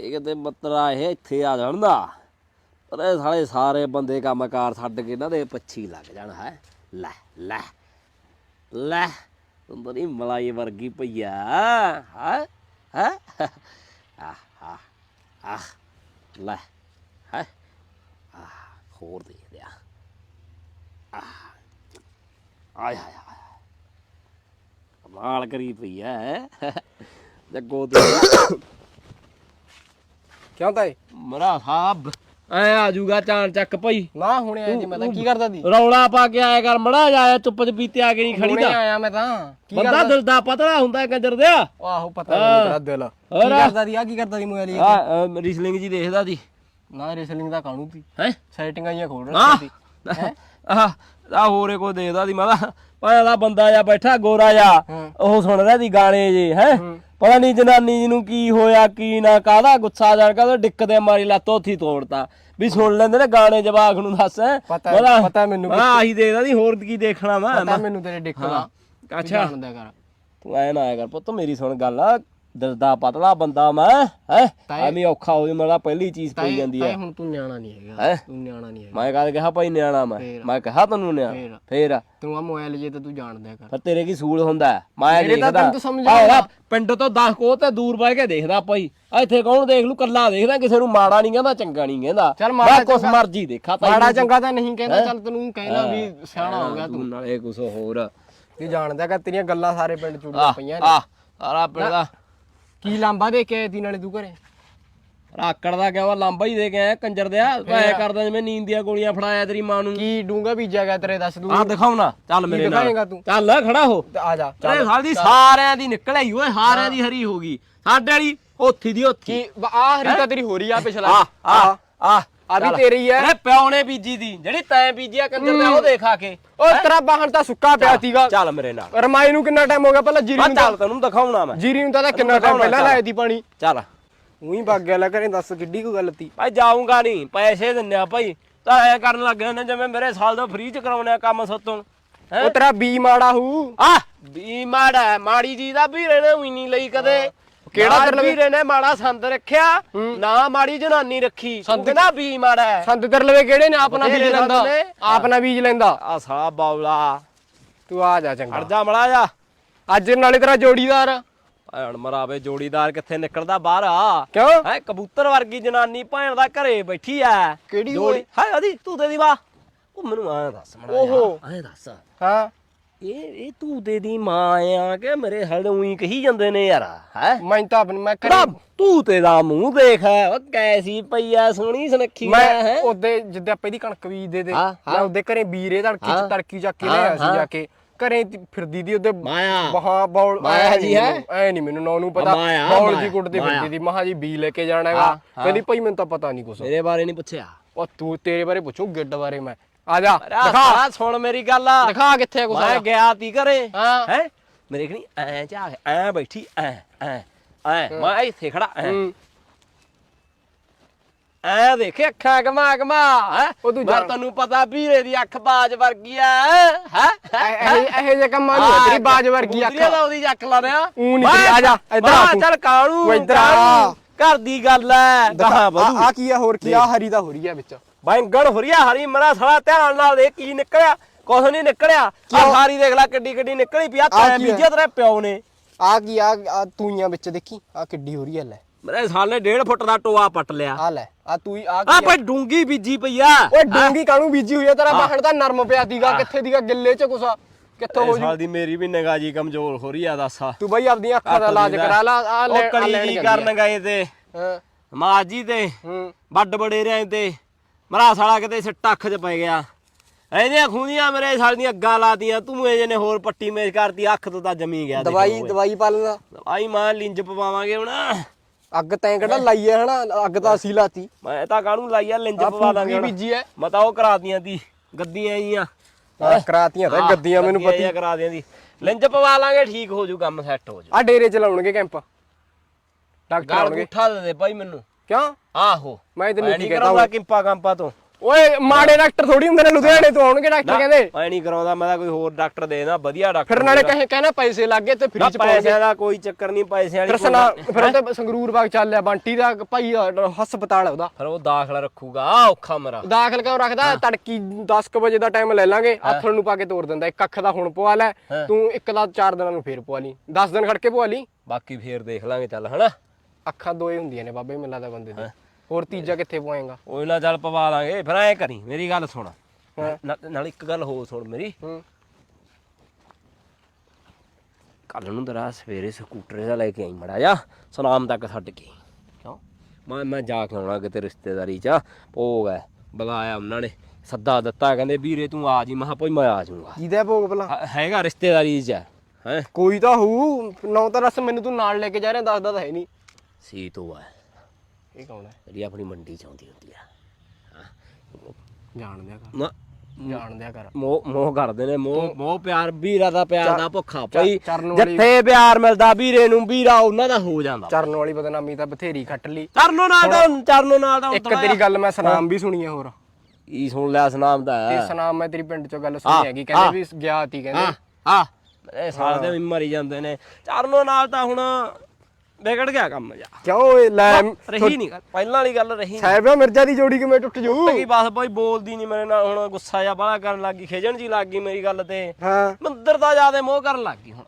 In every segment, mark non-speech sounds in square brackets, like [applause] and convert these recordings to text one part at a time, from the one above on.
ਇਹ ਕਿਤੇ ਮਤਰਾ ਇਹ ਇੱਥੇ ਆ ਜਾਣ ਦਾ। ਪਰ ਇਹ ਸਾਲੇ ਸਾਰੇ ਬੰਦੇ ਕੰਮਕਾਰ ਛੱਡ ਕੇ ਇਹਨਾਂ ਦੇ ਪੱਛੀ ਲੱਗ ਜਾਣ, ਹੈ। ਲੈ ਲੈ ਲੈ ਸੁੰਦਰੀ ਮਲਾਈ ਵਰਗੀ ਪਈਆ ਹੈ ਹੈ। ਆ ਆ ਲੈ, ਹੈ। ਆ ਹੋਰ ਦੇ ਦਿਆ। ਆ ਆਏ ਹਾਏ ਹਾਏ ਕਮਾਲ ਕਰੀ ਪਈ ਐ ਜੱਗੋ ਦੇ ਕਿਉਂ ਤਾਏ? ਮਰਾ ਸਾਹਿਬ ਐ ਆ ਜੂਗਾ ਚਾਣ ਚੱਕ ਭਈ। ਨਾ ਹੁਣੇ ਆਇਆ ਜੀ ਮੈਂ ਤਾਂ। ਕੀ ਕਰਦਾ ਦੀ ਰੌਲਾ ਪਾ ਕੇ ਆਇਆ ਕਰ ਮੜਾ ਜਾਇਆ ਚੁੱਪ ਚਪੀਤੇ ਆ ਕੇ ਨਹੀਂ ਖੜੀ ਹੁਣੇ ਦਾ ਆਇਆ ਮੈਂ ਤਾਂ। ਕੀ ਬੰਦਾ ਕਰਦਾ? ਦਿਲ ਦਾ ਪਤਲਾ ਹੁੰਦਾ ਕੰਜਰ ਦਿਆ। ਆਹੋ ਪਤਾ ਨਹੀਂ ਤੇਰਾ ਦਿਲ। ਕੀ ਹੋਰ? ਕਰਦਾ ਦੀ ਆ ਕੀ ਕਰਦਾ ਦੀ ਮੋਬਾਈਲ ਆ ਰਿਸਲਿੰਗ ਜੀ ਦੇਖਦਾ ਦੀ ਨਾ ਰੈਸਲਿੰਗ ਦਾ ਕਾਣੂ ਤੀ ਹੈ? ਸੈਟਿੰਗਾਂ ਜੀਆਂ ਖੋਲ ਹਾਂ ਰੱਖੀ ਤੀ ਆ ਆ ਹੋਰੇ ਕੋ ਦੇਖਦਾ ਦੀ ਮਾਦਾ ਪਾਇਆ ਬੰਦਾ ਜਾ ਬੈਠਾ ਗੋਰਾ ਜਾ ਹਾਂ। ਉਹ ਸੁਣ ਰਿਹਾ ਦੀ ਗਾਣੇ ਜੇ ਹੈ। ਪਤਾ ਨਹੀਂ ਜਨਾਨੀ ਜੀ ਨੂੰ ਕੀ ਹੋਇਆ ਕੀ ਨਾ ਕਾਹਦਾ ਗੁੱਸਾ ਜਾਣ ਕਾਹਦਾ ਡਿੱਕ ਦੇ ਮਾਰੀ ਲੱਤ ਉੱਥੀ ਤੋੜਤਾ। ਵੀ ਸੁਣ ਲੈਂਦੇ ਨੇ ਗਾਣੇ ਜਵਾਕ ਨੂੰ ਦੱਸ। ਪਤਾ- ਪਤਾ- ਮੈਨੂੰ ਹਾਂ ਆਹੀ ਦੇਖਦਾ ਦੀ ਹੋਰ ਕੀ ਦੇਖਣਾ ਵਾ ਪਤਾ ਮੈਨੂੰ ਤੇਰੇ ਡਿੱਕ ਦਾ ਅੱਛਾ ਤੂੰ ਐ ਨਾ ਆਇਆ ਕਰ ਪੁੱਤ ਮੇਰੀ ਸੁਣ ਗੱਲ। ਆ ਦਿਲ ਦਾ ਪਤਲਾ ਬੰਦਾ ਮੈਂ ਹੈ? ਤਾਏ- ਐਵੇਂ ਔਖਾ ਹੋ ਜਾ ਮੇਰਾ ਪਹਿਲੀ ਚੀਜ਼ ਪਈ ਜਾਂਦੀ ਤਾਏ ਆ। ਹੁਣ ਤੂੰ ਨਿਆਣਾ ਨਹੀਂ ਹੈਗਾ। ਹੈਂ? ਤੂੰ ਨਿਆਣਾ ਨਹੀਂ ਹੈਗਾ। ਮੈਂ ਕਦ ਕਿਹਾ ਭਾਈ ਨਿਆਣਾ ਮੈਂ। ਫੇਰ। ਮੈਂ ਕਿਹਾ ਤੈਨੂੰ ਨਿਆਣਾ। ਫੇਰ। ਫੇਰ। ਤੂੰ ਆ ਮੋਬਾਈਲ ਜੇ ਤੇ ਤੂੰ ਜਾਣਦਾ ਕਰ। ਪਰ ਤੇਰੇ ਕੀ ਸੂਲ ਹੁੰਦਾ? ਹੈ? ਮੈਂ ਮੇਰੇ ਤਾਂ ਦੇਖਦਾ? ਤੈਨੂੰ ਸਮਝ ਆਹ ਆਉਂਦਾ। ਇਹਦਾ ਪਿੰਡ ਤੋਂ 10 ਕੋਹ ਤੇ ਦੂਰ ਬਹਿ ਕੇ ਦੇਖਦਾ ਭਾਈ। ਆ ਇੱਥੇ ਕੌਣ ਦੇਖ ਲੂ? ਕੱਲਾ ਦੇਖਦਾ ਕਿਸੇ ਨੂੰ ਮਾੜਾ ਨਹੀਂ ਕਹਿੰਦਾ ਚੰਗਾ ਨਹੀਂ ਕਹਿੰਦਾ। ਚੱਲ ਮਾੜਾ ਮੈਂ ਕੁਛ ਚੰਗਾ- ਮਰਜ਼ੀ ਦੇਖਾ ਤਾਈ ਮਾੜਾ ਚੰਗਾ ਤਾਂ ਨਹੀਂ ਕਹਿੰਦਾ ਚੱਲ ਤੈਨੂੰ ਕਹਿਣਾ ਵੀ ਸਿਆਣਾ ਹੋ ਗਿਆ ਤੂੰ। ਨਾਲੇ ਕੁਛ ਹੋਰ। ਤੂੰ ਜਾਣਦਾ ਕਰ ਤੇਰੀਆਂ ਗੱਲਾਂ ਸਾਰੇ ਪਿੰਡ ਚੁੜੀਆਂ ਪਈਆਂ ਨੇ। ਆ ਸਾਰਾ ਪਿੰਡ ਦਾ ਕੀ ਲਾਂਬਾ ਦੇ ਕੇ ਆਈ ਤੀ ਨਾਲੇ ਤੂੰ ਘਰੇ? ਰਾਕੜ ਦਾ ਕਿਹਾ ਵਾ ਲਾਂਬਾ ਹੀ ਦੇ ਕੇ ਆਇਆ ਕੰਜਰ ਦਿਆ ਐ ਕਰਦਾ ਜਿਵੇਂ ਨੀਂਦ ਦੀਆਂ ਗੋਲੀਆਂ ਫੜਾਇਆ ਤੇਰੀ ਮਾਂ ਨੂੰ। ਕੀ ਡੂੰਗਾ ਬੀਜਿਆ ਗਿਆ ਤੇਰੇ ਦੱਸ ਦੂੰ ਆ ਦਿਖਾਉਣਾ ਚੱਲ ਮੇਰੇ ਦਿਖਾਏਂਗਾ ਨਾਲ। ਤੂੰ? ਚੱਲ ਖੜਾ ਹੋ। ਆ ਜਾ ਅਰੇ ਸਾਡੀ ਸਾਰਿਆਂ ਦੀ ਨਿਕਲ ਆਈ ਓਏ ਸਾਰਿਆਂ ਦੀ ਹਰੀ ਹੋ ਗਈ। ਸਾਡੇ ਵਾਲੀ ਉੱਥੀ ਦੀ ਉੱਥੀ ਕੀ ਆ ਹਰੀ ਤਾਂ ਤੇਰੀ ਹੋ ਰਹੀ ਆ ਪਿਛਲਾ। ਆ ਆ ਆ। ਆ ਵੀ ਤੇਰੀ ਹੈ ਅਰੇ ਪਿਓ ਨੇ ਬੀਜੀ ਦੀ ਜਿਹੜੀ ਤੈਂ ਬੀਜੀ ਆ ਕੰਜਰ ਦਾ ਉਹ ਦੇਖਾ ਕੇ। ਉਹ ਤੇਰਾ ਬਾਹਣ ਤਾਂ ਸੁੱਕਾ ਪਿਆ ਸੀਗਾ। ਚੱਲ ਮੇਰੇ ਨਾਲ। ਰਮਾਈ ਨੂੰ ਕਿੰਨਾ ਟਾਈਮ ਹੋ ਗਿਆ? ਪਹਿਲਾਂ ਜੀਰੀ ਨੂੰ ਚੱਲ ਤੈਨੂੰ ਦਿਖਾਉਣਾ ਮੈਂ। ਜੀਰੀ ਨੂੰ ਤਾਂ ਕਿੰਨਾ ਟਾਈਮ ਪਹਿਲਾਂ ਲਾਇਆ ਦੀ ਪਾਣੀ। ਚੱਲ। ਉਹੀ ਵਗ ਗਿਆ ਲੈ ਘਰੇ ਦੱਸ ਕਿੱਡੀ ਕੋ ਗੱਲ ਤੀ। ਭਾਈ ਜਾਊਂਗਾ ਨਹੀਂ ਪੈਸੇ ਦਿੰਨੇ ਆ ਭਾਈ। ਤਾਂ ਐ ਕਰਨ ਲੱਗ ਨੇ ਜਿਵੇਂ ਮੇਰੇ ਸਾਲ ਦਾ ਫ੍ਰੀ ਚ ਕਰਾਉਣੇ ਆ ਕੰਮ ਸਤੋਂ। ਉਹ ਤੇਰਾ ਬੀ ਮਾੜਾ ਹੂ। ਆ! ਵੀ ਮਾੜਾ ਮਾੜੀ ਜੀ ਦਾ ਵੀਰੇ ਨੇ ਵੀ ਨਹੀਂ ਲਈ ਕਦੇ। ਕਿਹੜਾ ਤੇਰੇ ਲਵੇ? ਵੀਰੇ ਨੇ ਮਾੜਾ ਸੰਦ ਰੱਖਿਆ ਨਾ ਮਾੜੀ ਜਨਾਨੀ ਰੱਖੀ। ਸੰਦ ਨਾ ਵੀ ਮਾੜਾ ਹੈ। ਸੰਤ ਤੇਰੇ ਲਵੇ ਕਿਹੜੇ ਨੇ? ਆਪਣਾ ਬੀਜ ਲੈਂਦਾ। ਨੇ। ਆਪਣਾ ਬੀਜ ਲੈਂਦਾ। ਆ ਸਾਲਾ ਬਾਉਲਾ। ਤੂੰ ਆ ਜਾ ਚੰਗਾ। ਅੜ ਜਾ ਮੜਾ ਜਾ ਅੱਜ ਨਾਲੇ ਤੇਰਾ ਜੋੜੀਦਾਰ। ਭੈਣ ਮਰਾਵੇ ਜੋੜੀਦਾਰ ਕਿੱਥੇ ਨਿਕਲਦਾ ਬਾਹਰ? ਆ ਕਿਉਂ? ਹੈ ਕਬੂਤਰ ਵਰਗੀ ਜਨਾਨੀ ਭੈਣ ਦਾ ਘਰੇ ਬੈਠੀ ਐ। ਕਿਹੜੀ ਜੋੜੀ ਹਾਏ ਆਦੀ ਤੂੰ ਤੇ ਦੀ ਵਾ ਉਹ ਮੈਨੂੰ ਐਂ ਦੱਸ ਮੜਾ ਓਹੋ। ਐਂ ਦੱਸ। ਹਾਂ। ਇਹ ਇਹ ਤੂੰ ਤੇ ਦੀ ਮਾਂ ਆ ਕਿ ਮੇਰੇ ਹਲ ਉਹੀ ਕਹੀ ਜਾਂਦੇ ਨੇ ਯਾਰ ਹੈ? ਮੈਂ ਤਾਂ ਆਪਣੀ ਮੈਂ ਕਿਹੜਾ ਤੂੰ ਤੇ ਦਾ ਮੂੰਹ ਦੇਖ ਉਹ ਕੈਸੀ ਪਈ ਐ ਸੋਹਣੀ ਸੁਨੱਖੀ ਮੈਂ ਹੈ? ਉਹਦੇ ਜਿੱਦੇ ਆਪਾਂ ਇਹਦੀ ਕਣਕ ਬੀਜਦੇ ਤੇ ਹਾਂ, ਮੈਂ ਉਹਦੇ ਘਰੇ ਬੀਰੇ ਤੜਕੀ ਹਾਂ। ਚ ਤੜਕੀ ਚੱਕ ਕੇ ਹਾਂ, ਲਿਆਇਆ ਸੀ ਹਾਂ। ਜਾ ਕੇ। ਘਰੇ ਫਿਰਦੀ ਦੀ ਉਹਦੇ ਮਾਇਆ। ਮਹਾ ਬੌਲ ਮਾਇਆ ਜੀ ਹੈ? ਐ ਨਹੀਂ ਮੈਨੂੰ ਨਾਂ ਨੂੰ ਪਤਾ। ਬੌਲ ਜੀ ਕੁੱਟਦੀ। ਫਿਰਦੀ ਦੀ। ਮਹਾ ਜੀ ਬੀ ਲੈ ਕੇ ਜਾਣਾ ਹੈਗਾ। ਹਾਂ, ਹਾਂ। ਕਹਿੰਦੀ ਭਾਈ ਮੈਨੂੰ ਤਾਂ ਪਤਾ ਨਹੀਂ ਕੁਛ। ਮੇਰੇ ਬਾਰੇ ਨਹੀਂ ਪੁੱਛਿਆ। ਉਹ ਤੂੰ ਤੇਰੇ ਬਾਰੇ ਪੁੱਛੂ ਗਿੱਡ ਬਾਰੇ ਮੈਂ। ਆ ਜਾ ਦਿਖਾ। ਦਿਖਾ ਸੁਣ ਮੇਰੀ ਗੱਲ। ਦਿਖਾ ਕਿੱਥੇ ਕੁਛ ਮੈਂ ਗਿਆ ਤੀ ਘਰੇ। ਹਾਂ। ਹੈ? ਮੇਰੇ ਖਣੀ ਐ ਝਾਕ ਐ ਬੈਠੀ ਐ ਐ ਐ। ਮੈਂ ਇੱਥੇ ਖੜਾ ਐ। ਹੂੰ। ਐ ਦੇਖੇ ਅੱਖਾਂ ਘਮਾ ਘਮਾ ਹੈ? ਉਹ ਤੂੰ ਮੈਂ ਤੈਨੂੰ ਪਤਾ ਵੀਰੇ ਦੀ ਅੱਖ ਬਾਜ ਵਰਗੀ ਐ ਹੈ? ਇਹ ਇਹ ਜੇ ਕੰਮਾਂ ਨੂੰ ਤੇਰੀ ਬਾਜ ਵਰਗੀ ਅੱਖ। ਦਾ ਉਹਦੀ ਅੱਖ ਲਾ ਰਿਆ ਊਂ ਨੀ ਆ ਜਾ, ਇੱਧਰ ਆ ਤੂੰ। ਚੱਲ ਕਾਣੂ ਤੂੰ ਇੱਧਰ ਆ। ਕਾਣੂ, ਘਰ ਦੀ ਗੱਲ ਐ। ਆ ਕੀ ਆ ਹੋਰ ਕੀ ਆ? ਹਰੀ ਦਾ ਹੋ ਰਹੀ ਆ ਵਿੱਚ। ਬੈਂਗਣ ਹੁਰੀਆ ਹਰੀ ਮਰਾ ਸਾਲਾ ਧਿਆਨ ਨਾਲ ਦੇਖ ਕੀ ਨਿਕਲਿਆ। ਕੁਛ ਨਹੀਂ ਨਿਕਲਿਆ। ਆ ਸਾਰੀ ਦੇਖ ਲੈ ਕਿੱਡੀ ਕਿੱਡੀ ਨਿਕਲੀ ਪਿਆ ਤੈਂ ਹੈ? ਬੀਜਿਆ ਤੇਰੇ ਪਿਓ ਨੇ। ਆ ਕੀ ਆ ਆ ਤੂਈਆਂ ਵਿੱਚ ਦੇਖੀ ਆ ਕਿੱਡੀ ਹੋ ਰਹੀ ਆ ਲੈ। ਮੇਰੇ ਸਾਲੇ 1.5 ਫੁੱਟ ਦਾ ਟੋਆ ਪੱਟ ਲਿਆ। ਆ ਲੈ ਆ ਤੂੰ ਆ ਆ ਕੀ ਆ? ਭਾਈ ਡੂੰਗੀ ਬੀਜੀ ਪਈ ਆ। ਓਏ ਡੂੰਗੀ ਕਾਣੂ ਬੀਜੀ ਹੋਈ ਆ? ਤੇਰਾ ਬਾਹਣ ਤਾਂ ਨਰਮ ਪਿਆ ਦੀਗਾ ਕਿੱਥੇ ਦੀਗਾ ਗਿੱਲੇ ਚ ਕੁਛ ਕਿੱਥੋਂ ਹੋ ਜੂ? ਸਾਲ ਦੀ ਮੇਰੀ ਵੀ ਨਿਗਾਹ ਜੀ ਕਮਜ਼ੋਰ ਹੋ ਰਹੀ ਆ ਦੱਸ। ਤੂੰ ਬਈ ਆਪਣੀਆਂ ਅੱਖਾਂ ਦਾ ਇਲਾਜ ਕਰਾ ਲਾ ਆ ਲੈ ਉਹ ਕਲੀ ਕਰਨ ਗਏ ਤੇ। ਹਾਂ। ਮਾਜੀ ਤੇ। ਹੂੰ। ਵੱਡ ਬੜੇਰਿਆਂ ਤੇ। ਮਰਾ ਸਾਲਾ ਕਿਤੇ ਸਿੱਟਾ ਅੱਖ 'ਚ ਪੈ ਗਿਆ। ਇਹਦੀਆਂ ਖੂੰਦੀਆਂ ਮੇਰੇ ਸਾਲ ਦੀਆਂ ਅੱਗਾਂ ਲਾਤੀਆਂ ਤੂੰ ਇਹ ਨੇ ਹੋਰ ਪੱਟੀ ਮੇਜ ਕਰਤੀ ਅੱਖ ਤੋਂ ਤਾਂ ਜਮੀ ਗਿਆ ਦੇਖ ਦਵਾਈ ਓਏ। ਦਵਾਈ ਪਾ ਲੈਂਦਾ। ਦਵਾਈ ਮਾਂ ਲਿੰਜ ਪਵਾਵਾਂਗੇ ਹੁਣ। ਅੱਗ ਤੈਂ ਕਿਹੜਾ ਲਾਈ ਹੈ ਹਨਾ ਅੱਗ ਤਾਂ ਅਸੀਂ ਲਾਤੀ। ਮੈਂ ਤਾਂ ਕਾਹਨੂੰ ਲਾਈਆ ਲਿੰਜ ਆ ਪਵਾ ਦਾਂਗੇ ਫੂਕੀ ਹੁਣ। ਬੀਜੀ ਐ ਮੈਂ ਤਾਂ ਉਹ ਕਰਾਤੀਆਂ ਤੀ ਗੱਦੀਆਂ ਆਈਆਂ ਆ ਕਰਾਤੀਆਂ ਤਾਂ ਗੱਦੀਆਂ ਮੈਨੂੰ ਪਤੀ ਕਰਾ ਦਿਆਂ ਦੀ ਲਿੰਜ ਪਵਾ ਲਾਂਗੇ ਠੀਕ ਹੋ ਜੂ ਕੰਮ ਸੈੱਟ ਹੋ ਜੂ। ਆ ਡੇਰੇ ਚ ਲਾਉਣਗੇ ਕੈਂਪ। ਡਾਕਟਰ ਗਾਲ ਆਉਣਗੇ। ਗੁੱਠਾ ਦੇ ਦੇ ਭਾਈ ਮੈਨੂੰ। ਕਿਉਂ? ਆਹੋ। ਮੈਂ ਤੈਨੂੰ ਮੈਂ ਕੀ ਨਹੀਂ ਕਹਤਾ ਕਰਾਉਂਦਾ ਕਿੰਪਾ ਕੰਪਾ ਤੋਂ। ਓਏ ਮਾੜੇ ਡਾਕਟਰ ਥੋੜੀ ਹੁੰਦੇ ਨੇ ਲੁਧਿਆਣੇ ਤੋਂ ਆਉਣਗੇ ਡਾਕਟਰ ਕਹਿੰਦੇ। ਮੈਂ ਨਹੀਂ ਕਰਾਉਂਦਾ ਮੈਂ ਤਾਂ ਕੋਈ ਹੋਰ ਡਾਕਟਰ ਦੇ ਨਾ ਵਧੀਆ ਡਾਕਟਰ ਫਿਰ ਨਾਲੇ ਕਹੇ ਕਹਿੰਦਾ ਪੈਸੇ ਲੱਗ ਤੇ ਫ੍ਰੀ ਚ ਪੈਸਿਆਂ ਦਾ ਕੋਈ ਚੱਕਰ ਨਹੀਂ ਪੈਸਿਆਂ ਵਾਲੀ ਫਿਰ ਸਨਾ ਫਿਰ ਉਹ ਤੇ ਸੰਗਰੂਰ ਬਾਗ ਚੱਲਿਆ ਬੰਟੀ ਦਾ ਭਾਈ ਦਾ ਹਸਪਤਾਲ ਹੈ ਉਹਦਾ। ਫਿਰ ਉਹ ਦਾਖਲਾ ਰੱਖੂਗਾ ਔਖਾ ਮਰਾ। ਦਾਖਲ ਕਿਉਂ ਰੱਖਦਾ? ਤੜਕੀ 10 ਵਜੇ ਦਾ ਟਾਈਮ ਲੈ ਲਾਂਗੇ ਆਥਣ ਨੂੰ ਪਾ ਕੇ ਤੋੜ ਦਿੰਦਾ ਇੱਕ ਅੱਖ ਦਾ ਹੁਣ ਪਵਾ ਲੈ। ਤੂੰ ਇੱਕ ਦਾ 4 ਦਿਨਾਂ ਨੂੰ ਫੇਰ ਪਵਾ ਲਈ। 10 ਦਿਨ ਖੜ ਕੇ ਪਵਾ ਲਈ। ਬਾਕੀ ਫੇਰ ਦੇਖ ਲਾਂਗੇ ਚੱਲ ਹਨਾ? ਅੱਖਾਂ ਦੋਏ ਹੁੰਦੀਆਂ ਨੇ ਬਾਬੇ ਮੈਨੂੰ ਲੱਗਦਾ ਬੰਦੇ ਦੀ। ਹੋਰ ਤੀਜਾ ਕਿੱਥੇ ਪਵਾਏਗਾ? ਨਾ ਚੱਲ ਪਵਾ ਲਾਂਗੇ। ਫਿਰ ਐ ਕਰੀ ਮੇਰੀ ਗੱਲ ਸੁਣ। ਨਾ- ਨਾਲ ਇੱਕ ਗੱਲ ਹੋਰ ਸੁਣ ਮੇਰੀ। ਹੂੰ। ਕੱਲ ਨੂੰ ਤੇਰਾ ਸਵੇਰੇ ਸਕੂਟਰ ਦਾ ਲੈ ਕੇ ਆਈ ਮੜਾ ਜਾ ਸੁਨਾਮ ਤੱਕ ਛੱਡ ਕੇ। ਕਿਉਂ? ਮੈਂ ਮੈਂ ਜਾ ਕੇ ਆਉਣਾ ਕਿਤੇ ਰਿਸ਼ਤੇਦਾਰੀ ਚ। ਭੋਗ ਹੈ ਬੁਲਾਇਆ ਉਹਨਾਂ ਨੇ ਸੱਦਾ ਦਿੱਤਾ ਕਹਿੰਦੇ ਵੀਰੇ ਤੂੰ ਆ ਜੀ ਮੈਂ ਕਿਹਾ ਭਾਈ ਮੈਂ ਆ ਜਾਊਂਗਾ। ਜਿਹਦਾ ਭੋਗ ਭਲਾ? ਹੈ- ਹੈਗਾ ਰਿਸ਼ਤੇਦਾਰੀ ਚ ਹੈ? ਕੋਈ ਤਾਂ ਹੋਊ ਨੌ ਤਾਂ ਰਸ ਮੈਨੂੰ ਤੂੰ ਨਾਲ ਲੈ ਕੇ ਜਾ ਰਿਹਾ ਦੱਸਦਾ ਤਾਂ ਹੈ ਨਹੀਂ ਸੀ ਤੋਂ ਹੈ ਇਹ ਕੌਣ ਹੈ? ਜਿਹੜੀ ਆਪਣੀ ਮੰਡੀ ਚ ਆਉਂਦੀ ਹੁੰਦੀ ਆ। ਜਾਣ ਦਿਆ ਕਰ। ਨਾ। ਜਾਣ ਦਿਆ ਕਰ। ਮੋਹ ਮੋਹ ਕਰਦੇ ਨੇ। ਮੋਹ ਮੋਹ ਪਿਆਰ ਵੀਰਾ ਦਾ ਪਿਆਰ ਦਾ ਭੁੱਖਾ। ਚਰਨ ਵਾਲੀ- ਜਿੱਥੇ ਪਿਆਰ ਮਿਲਦਾ ਵੀਰੇ ਨੂੰ ਵੀਰਾ ਉਹਨਾਂ ਦਾ ਹੋ ਜਾਂਦਾ। ਚਰਨ ਵਾਲੀ ਬਦਨਾਮੀ ਤਾਂ ਬਥੇਰੀ ਖੱਟ ਲਈ। ਚਰਨੋ ਨਾਲ ਦਾ ਚਰਨੋ ਨਾਲ ਦਾ ਇੱਕ ਤੇਰੀ ਗੱਲ ਮੈਂ ਸਨਾਮ ਵੀ ਸੁਣੀ ਹੋਰ। ਕੀ ਸੁਣ ਲਿਆ ਸੁਨਾਮ ਦਾ? ਤੇ ਸਨਾਮ ਮੈਂ ਤੇਰੀ ਪਿੰਡ ਚੋਂ ਗੱਲ ਸੁਣੀ ਹੈਗੀ ਕਹਿੰਦੇ ਵੀ ਗਿਆ ਤੀ ਕਹਿੰਦੇ। ਹਾਂ ਹਾਂ ਇਹ ਸਾਲ ਦੇ ਵੀ ਮਰੀ ਜਾਂਦੇ ਨੇ। ਚਰਨੋ ਨਾਲ ਤਾਂ ਹੁਣ ਵਿਗੜ ਗਿਆ ਕੰਮ ਜਾ। ਕਿਉਂ ਓਏ ਲੈ ਰਹੀ ਨਹੀਂ ਗੱਲ ਪਹਿਲਾਂ ਵਾਲੀ ਗੱਲ ਰਹੀ ਨੀ। ਸਾਹਿਬਾ ਮਿਰਜ਼ਾ ਦੀ ਜੋੜੀ ਕਿਵੇਂ ਟੁੱਟ ਜੂ? ਕੀ ਬਸ ਬਈ ਬੋਲਦੀ ਨਹੀਂ ਮੇਰੇ ਨਾਲ ਹੁਣ ਗੁੱਸਾ ਜਾ ਬਾਹਲਾ ਕਰਨ ਲੱਗੀ ਖੇਜਣ ਜੀ ਲੱਗ ਗਈ ਮੇਰੀ ਗੱਲ ਤੇ। ਹਾਂ। ਮੰਦਰ ਦਾ ਜ਼ਿਆਦਾ ਮੋਹ ਕਰਨ ਲੱਗ ਗਈ ਹੁਣ।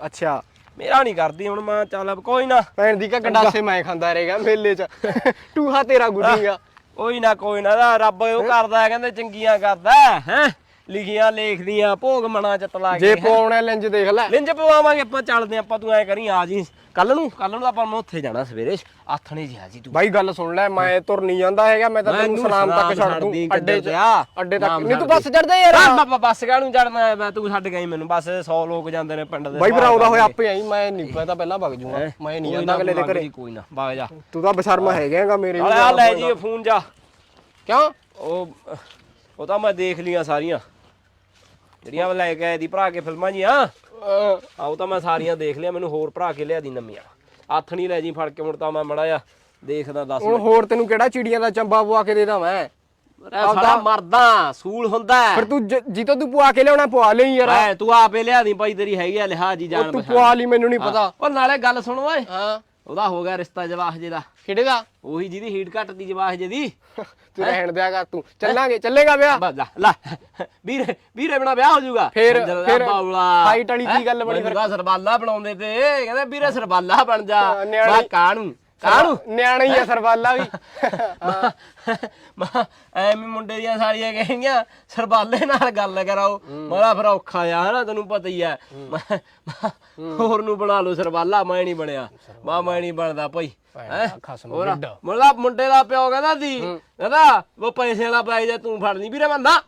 ਅੱਛਾ। ਮੇਰਾ ਨਹੀਂ ਕਰਦੀ ਹੁਣ ਮੈਂ ਚੱਲ ਕੋਈ ਨਾ। ਭੈਣ ਦੀ ਕਾ ਗੰਡਾਸੇ ਮੈਂ ਖਾਂਦਾ ਰਹੇਗਾ ਮੇਲੇ 'ਚ। [laughs] ਟੂਹਾ ਤੇਰਾ ਗੁੱਡੀਗਾ ਕੋਈ ਨਾ ਕੋਈ ਨਾ ਰੱਬ ਉਹ ਕਰਦਾ ਕਹਿੰਦੇ ਚੰਗੀਆਂ ਕਰਦਾ ਹੈ? ਲਿਖੀਆਂ ਲੇਖਦੀਆਂ ਭੋਗ ਮਣਾ ਚ ਤਲਾ ਜੇ ਕੇ ਪਾਉਣਾ ਲੈਂਜ ਦੇਖ ਲੈ। ਲਿੰਜ ਪਵਾਵਾਂਗੇ ਆਪਾਂ ਚੱਲਦੇ ਆਪਾਂ ਤੂੰ ਐ ਕਰੀ ਆ ਜੀ। ਕੱਲ ਨੂੰ? ਕੱਲ ਨੂੰ ਆਪਾਂ ਮੈਂ ਉੱਥੇ ਜਾਣਾ ਸਵੇਰੇ। ਆਥਣੇ ਜੀ ਆ ਜੀ ਤੂੰ। ਬਾਈ ਗੱਲ ਸੁਣ ਲੈ ਮੈਂ ਤੁਰ ਨਹੀਂ ਜਾਂਦਾ ਹੈਗਾ ਮੈਂ ਤਾਂ ਤੈਨੂੰ ਸਨਾਮ ਤੱਕ ਛੱਡ ਦੂੰ। ਅੱਡੇ ਕਿੱਧਰ ਆ? ਅੱਡੇ ਤੱਕ ਨਹੀਂ ਤੂੰ। ਬੱਸ ਚੜਦਾ ਯਾਰ। ਬਾਬਾ ਬੱਸ ਕਾਹਨੂੰ ਚੜਨਾ ਹੈ? ਮੈਂ ਤੂੰ ਛੱਡ ਗਈ ਮੈਨੂੰ ਬਸ 100 ਲੋਕ ਜਾਂਦੇ ਨੇ ਪਿੰਡ ਦੇ ਬਾਈ ਫਿਰ ਆਉਂਦਾ ਹੋਇਆ ਆਪੇ ਆਈ ਮੈਂ ਨਹੀਂ ਪਤਾ ਪਹਿਲਾਂ ਵਗ ਜੂਗਾ। ਮੈਂ ਨਹੀਂ ਜਾਂਦਾ ਅਗਲੇ ਦੇ ਘਰੇ। ਕੋਈ ਨਾ ਬਾਗ ਜਾ। ਤੂੰ ਤਾਂ ਬਸ਼ਰਮਾ ਹੈਗਾਗਾ ਮੇਰੇ ਨਾਲੇ ਆ ਲੈ ਜੀ ਇਹ ਫੋਨ ਜਾ। ਕਿਉਂ? ਉਹ ਉਹ ਤਾਂ ਮੈਂ ਦੇਖ ਲੀਆਂ ਸਾਰੀਆਂ। ਜਿਹੜੀਆਂ ਲੈ ਕੇ ਆਏ ਦੀ ਭਰਾ ਕੇ ਫਿਲਮਾਂ ਜੀਆਂ। ਅਹ, ਆਉ ਤਾਂ ਮੈਂ ਸਾਰੀਆਂ ਦੇਖ ਲਿਆ ਮੈਨੂੰ ਹੋਰ ਭਰਾ ਕੇ ਲਿਆ ਦੀ ਨਵੀਆਂ। ਹੱਥ ਨਹੀਂ ਲੈ ਜੀ ਫੜ ਕੇ ਹੁਣ ਤਾਂ ਮੈਂ ਮੜਾ ਜਾ ਦੇਖਦਾ ਦੱਸ ਹੁਣ ਹੋਰ ਤੈਨੂੰ ਕਿਹੜਾ ਚਿੜੀਆਂ ਦਾ ਚੰਬਾ ਪਵਾ ਕੇ ਦੇਦਾ ਮੈਂ? ਸਾਡਾ ਮਰਦਾ ਸੂਲ ਹੁੰਦਾ। ਫਿਰ ਤੂੰ ਜ- ਜਿੱਤੋਂ ਤੂੰ ਪਵਾ ਕੇ ਲਿਆਉਣਾ ਪਵਾ ਲਈ ਯਾਰ। ਐ ਤੂੰ ਆਪੇ ਲਿਆ ਦੀ ਭਾਈ ਤੇਰੀ ਹੈਗੀ ਆ ਲਿਹਾ ਜੀ ਜਾਣ ਤੂੰ ਪਛਾਣ। ਪਵਾ ਲਈ ਮੈਨੂੰ ਨਹੀਂ ਪਤਾ। ਉਹ ਨਾਲੇ ਗੱਲ ਸੁਣ ਓਏ। ਹਾਂ। ਉਹਦਾ ਹੋ ਗਿਆ ਰਿਸ਼ਤਾ ਜਵਾਹ ਜੇ ਦਾ ਕਿਹੜੇ ਦਾ ਉਹੀ ਜਿਹਦੀ ਹੀਟ ਘਟਦੀ ਜਵਾਹ ਜੇ ਦੀ [laughs] ਤੂੰ ਰਹਿਣ ਦਿਆ ਕਰ ਤੂੰ। ਚੱਲਾਂਗੇ ਚੱਲੇਗਾ ਵਿਆਹ? ਬਸ ਲੈ ਲੈ। ਵੀਰੇ ਵੀਰੇ ਬਣਾ ਵਿਆਹ ਹੋ ਜਾਊਗਾ। ਫਿਰ- ਫਿਰ ਹਾਈਟ ਵਾਲੀ ਕੀ ਗੱਲ ਬਣੀ ਫਿਰ? ਸਰਬਾਲਾ ਬਣਾਉਂਦੇ ਤੇ ਕਹਿੰਦੇ ਵੀਰੇ ਸਰਬਾਲਾ ਬਣ ਜਾ। ਮੈਂ ਕਾਣੂ ਕਾਣੂ ਨਿਆਣਾ ਹੀ ਆ ਸਰਵਾਲਾ ਵੀ। [laughs] ਮਾ ਐਵੇਂ ਮੁੰਡੇ ਦੀਆਂ ਸਾਰੀਆਂ ਕਹੀਆਂ ਸਰਬਾਲੇ ਨਾਲ ਗੱਲ ਕਰਾਓ। ਮਾੜਾ ਫਿਰ ਔਖਾ ਆ ਹਨਾ ਤੈਨੂੰ ਪਤਾ ਹੀ ਐ ਹੋਰ ਨੂੰ ਬਣਾ ਲਓ ਸਰਬਾਲਾ ਮੈਂ ਨਹੀਂ ਬਣਿਆ। ਮਾ ਮੈਂ ਨਹੀਂ ਬਣਦਾ ਭਾਈ। ਮੁੰਡਾ ਮੁੰਡੇ ਦਾ ਪਿਓ ਕਹਿੰਦਾ ਸੀ ਕਹਿੰਦਾ ਉਹ ਪੈਸੇ ਵਾਲਾ ਪਾਈ ਜਾ ਤੂੰ ਫੜ ਲਈ ਵੀਰੇ ਮੈਂ ਨਾ।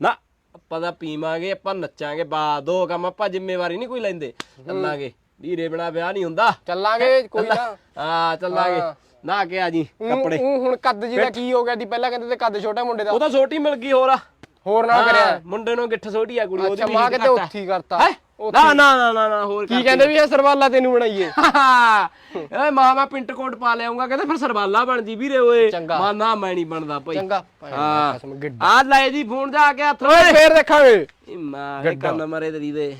ਨਾ ਆਪਾਂ ਤਾਂ ਪੀਵਾਂਗੇ ਆਪਾਂ ਨੱਚਾਂਗੇ ਬਾ ਦੋ ਕੰਮ ਆਪਾਂ ਜ਼ਿੰਮੇਵਾਰੀ ਨਹੀਂ ਕੋਈ ਲੈਂਦੇ। ਚੱਲਾਂਗੇ। ਵੀਰੇ ਬਿਨਾ ਵਿਆਹ ਨਹੀਂ ਹੁੰਦਾ। ਚੱਲਾਂਗੇ ਕੋਈ ਨਾ। ਹਾਂ ਚੱਲਾਂਗੇ। ਨਾ ਕੇ ਆ ਜੀ ਕੱਪੜੇ। ਊਂ ਹੁਣ ਕੱਦ ਜੀ ਦਾ ਕੀ ਹੋ ਗਿਆ ਦੀ ਪਹਿਲਾਂ ਕਹਿੰਦੇ ਤੇ ਕੱਦ ਛੋਟਾ ਮੁੰਡੇ ਦਾ। ਉਹ ਤਾਂ ਛੋਟੀ ਮਿਲ ਗਈ ਹੋਰ ਆ। ਹੋਰ ਨਾ ਕਰਿਆ। ਮੁੰਡੇ ਨੂੰ ਗਿੱਠ ਛੋਟੀ ਆ ਕੁੜੀ ਉਹਦੀ ਵੀ ਮਾਂ ਕਿਤੇ। ਉੱਥੀ ਕਰਤਾ? ਨਾ ਨਾ ਨਾ ਨਾ ਨਾ ਹੋਰ ਕੀ ਕਹਿੰਦੇ ਵੀ ਇਹ ਸਰਵਾਲਾ ਤੈਨੂੰ ਬਣਾਈਏ? ਏ ਮਾਂ ਮੈਂ ਪਿੰਟ ਕੋਟ ਪਾ ਲਿਆਉਂਗਾ ਕਹਿੰਦੇ ਫਿਰ ਸਰਬਾਲਾ ਬਣ ਜੀ ਵੀਰੇ ਓਏ। ਮਾਂ ਨਾ ਮੈਂ ਨਹੀਂ ਬਣਦਾ ਭਾਈ। ਚੰਗਾ। ਹਾਂ। ਆ ਲੈ ਜੀ ਫੋਨ ਜਾ ਕੇ ਹੱਥ ਓਏ ਫੇਰ ਦੇਖਾਂਗੇ। ਮਾਂ ਇਹ ਕੰਨ ਮਰੇ ਦੇ।